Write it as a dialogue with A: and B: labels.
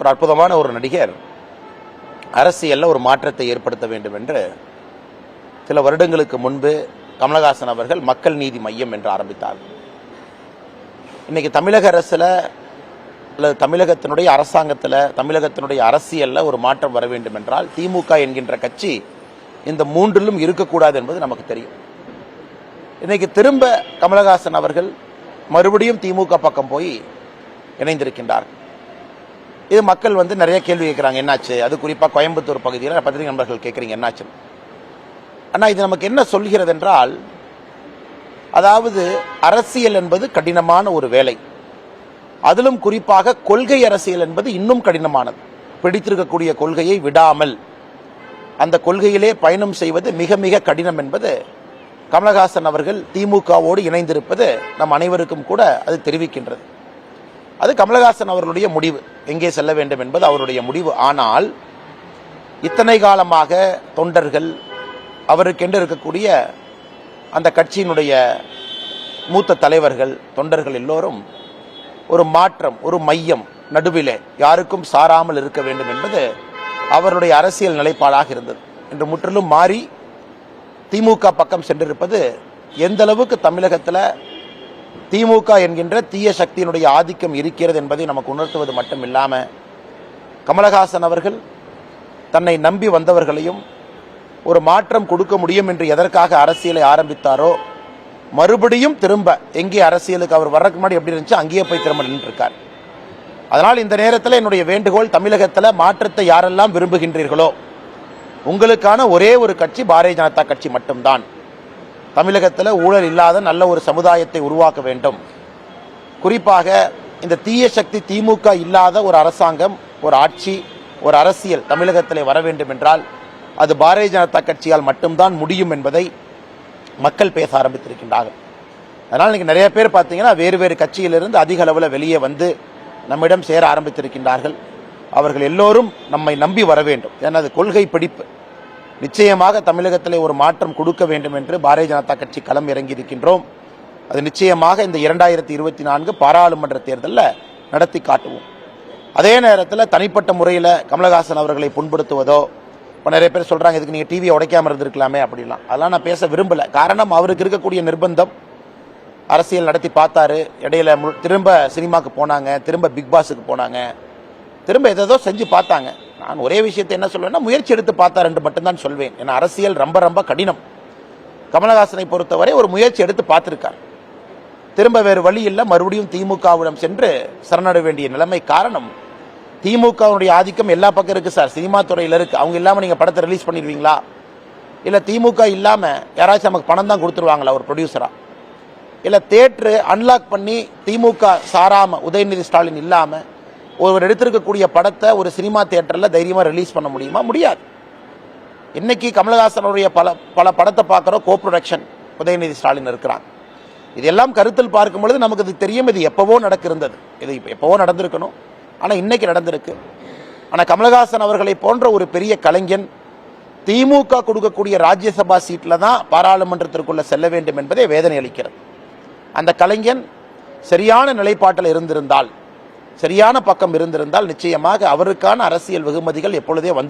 A: ஒரு அற்புதமான ஒரு நடிகர். அரசியலில் ஒரு மாற்றத்தை ஏற்படுத்த வேண்டும் என்று சில வருடங்களுக்கு முன்பு கமலஹாசன் அவர்கள் மக்கள் நீதி மையம் என்று ஆரம்பித்தார். இன்னைக்கு தமிழக அரசில் அல்லது தமிழகத்தினுடைய அரசாங்கத்தில் தமிழகத்தினுடைய அரசியலில் ஒரு மாற்றம் வர வேண்டும் என்றால் திமுக என்கின்ற கட்சி இந்த மூன்றிலும் இருக்கக்கூடாது என்பது நமக்கு தெரியும். இன்னைக்கு திரும்ப கமலஹாசன் அவர்கள் மறுபடியும் திமுக பக்கம் போய் இணைந்திருக்கின்றார் இது மக்கள் வந்து நிறைய கேள்வி கேட்குறாங்க என்னாச்சு? அது குறிப்பாக கோயம்புத்தூர் பகுதியில் பத்திரிகை நண்பர்கள் கேட்குறீங்க என்னாச்சு? அண்ணா இது நமக்கு என்ன சொல்கிறது என்றால் அதாவது அரசியல் என்பது கடினமான ஒரு வேலை. அதிலும் குறிப்பாக கொள்கை அரசியல் என்பது இன்னும் கடினமானது. பிடித்திருக்கக்கூடிய கொள்கையை விடாமல் அந்த கொள்கையிலே பயணம் செய்வது மிக மிக கடினம் என்பது கமலஹாசன் அவர்கள் திமுகவோடு இணைந்திருப்பது நம் அனைவருக்கும் கூட அது தெரிவிக்கின்றது. அது கமலஹாசன் அவர்களுடைய முடிவு. எங்கே செல்ல வேண்டும் என்பது அவருடைய முடிவு. ஆனால் இத்தனை காலமாக தொண்டர்கள் அவருக்கென்று இருக்கக்கூடிய அந்த கட்சியினுடைய மூத்த தலைவர்கள் தொண்டர்கள் எல்லோரும் ஒரு மாற்றம் ஒரு மையம் நடுவிலே யாருக்கும் சாராமல் இருக்க வேண்டும் என்பது அவருடைய அரசியல் நிலைப்பாடாக இருந்தது. இன்று முற்றிலும் மாறி திமுக பக்கம் சென்றிருப்பது எந்த அளவுக்கு தமிழகத்தில் திமுக என்கின்ற தீய சக்தியினுடைய ஆதிக்கம் இருக்கிறது என்பதை நமக்கு உணர்த்துவது மட்டும் இல்லாமல் கமலஹாசன் அவர்கள் தன்னை நம்பி வந்தவர்களையும் ஒரு மாற்றம் கொடுக்க முடியும் என்று எதற்காக அரசியலை ஆரம்பித்தாரோ மறுபடியும் திரும்ப எங்கே அரசியலுக்கு அவர் வர்றதுக்கு முன்னாடி எப்படி இருந்துச்சு அங்கேயே போய் திரும்ப நின்றுருக்கார். அதனால் இந்த நேரத்தில் என்னுடைய வேண்டுகோள் தமிழகத்தில் மாற்றத்தை யாரெல்லாம் விரும்புகின்றீர்களோ உங்களுக்கான ஒரே ஒரு கட்சி பாரதிய ஜனதா கட்சி மட்டும்தான். தமிழகத்தில் ஊழல் இல்லாத நல்ல ஒரு சமுதாயத்தை உருவாக்க வேண்டும். குறிப்பாக இந்த தீய சக்தி திமுக இல்லாத ஒரு அரசாங்கம் ஒரு ஆட்சி ஒரு அரசியல் தமிழகத்தில் வர வேண்டும் என்றால் அது பாரதிய ஜனதா கட்சியால் மட்டும்தான் முடியும் என்பதை மக்கள் பேச ஆரம்பித்திருக்கின்றார்கள். அதனால் இன்றைக்கி நிறைய பேர் பார்த்தீங்கன்னா வேறு வேறு கட்சியிலிருந்து அதிக அளவில் வெளியே வந்து நம்மிடம் சேர ஆரம்பித்திருக்கின்றார்கள். அவர்கள் எல்லோரும் நம்மை நம்பி வர வேண்டும். ஏன்னா அது கொள்கை பிடிப்பு. நிச்சயமாக தமிழகத்தில் ஒரு மாற்றம் கொடுக்க வேண்டும் என்று பாரதிய ஜனதா கட்சி களம் இறங்கி இருக்கின்றோம் அது நிச்சயமாக இந்த இரண்டாயிரத்தி இருபத்தி நான்கு பாராளுமன்ற தேர்தலில் நடத்தி காட்டுவோம். அதே நேரத்தில் தனிப்பட்ட முறையில் கமலஹாசன் அவர்களை புண்படுத்துவதோ இப்போ நிறைய பேர் சொல்கிறாங்க இதுக்கு நீங்கள் டிவியை உடைக்காமல் இருந்திருக்கலாமே அப்படிலாம் அதெல்லாம் நான் பேச விரும்பலை. காரணம் அவருக்கு இருக்கக்கூடிய நிர்பந்தம். அரசியல் நடத்தி பார்த்தாரு. இடையில திரும்ப சினிமாக்கு போனாங்க. திரும்ப பிக் பாஸுக்கு போனாங்க. திரும்ப எதோ செஞ்சு பார்த்தாங்க. நான் ஒரே விஷயத்தை என்ன சொல்வேன்னா முயற்சி எடுத்து பார்த்தார் என்று மட்டும்தான் சொல்வேன். ஏன்னா அரசியல் ரொம்ப ரொம்ப கடினம். கமலஹாசனை பொறுத்தவரை ஒரு முயற்சி எடுத்து பார்த்திருக்கார். திரும்ப வேறு வழி இல்லை. மறுபடியும் திமுகவிடம் சென்று சரணட வேண்டிய நிலைமை காரணம் திமுகவுடைய ஆதிக்கம் எல்லா பக்கம் இருக்கு சார். சினிமா துறையில் இருக்கு. அவங்க இல்லாம நீங்க படத்தை ரிலீஸ் பண்ணிடுவீங்களா? இல்ல திமுக இல்லாம யாராச்சும் நமக்கு பணம் தான் கொடுத்துருவாங்களா ஒரு ப்ரொடியூசரா இல்ல தேட்டரு அன்லாக் பண்ணி திமுக சாராம உதயநிதி ஸ்டாலின் இல்லாமல் ஒருவர் எடுத்திருக்கக்கூடிய படத்தை ஒரு சினிமா தியேட்டரில் தைரியமாக ரிலீஸ் பண்ண முடியுமா? முடியாது. இன்னைக்கு கமலஹாசனுடைய பல பல படத்தை பார்க்குறோம். கோ ப்ரொடக்ஷன் உதயநிதி ஸ்டாலின் இருக்கிறாங்க இதெல்லாம் கருத்தில் பார்க்கும் பொழுது நமக்கு இது தெரியும். இது எப்பவோ நடக்கிருந்தது. இது இப்ப எப்பவோ நடந்திருக்கணும். ஆனால் இன்னைக்கு நடந்திருக்கு. ஆனால் கமலஹாசன் அவர்களை போன்ற ஒரு பெரிய கலைஞன் திமுக கொடுக்கக்கூடிய ராஜ்யசபா சீட்டில் தான் பாராளுமன்றத்திற்குள்ளே செல்ல வேண்டும் என்பதே வேதனை அளிக்கிறது. அந்த கலைஞன் சரியான நிலைப்பாட்டில் இருந்திருந்தால் சரியான பக்கம் இருந்திருந்தால் நிச்சயமாக அவருக்கான அரசியல் வெகுமதிகள் எப்பொழுதே வந்து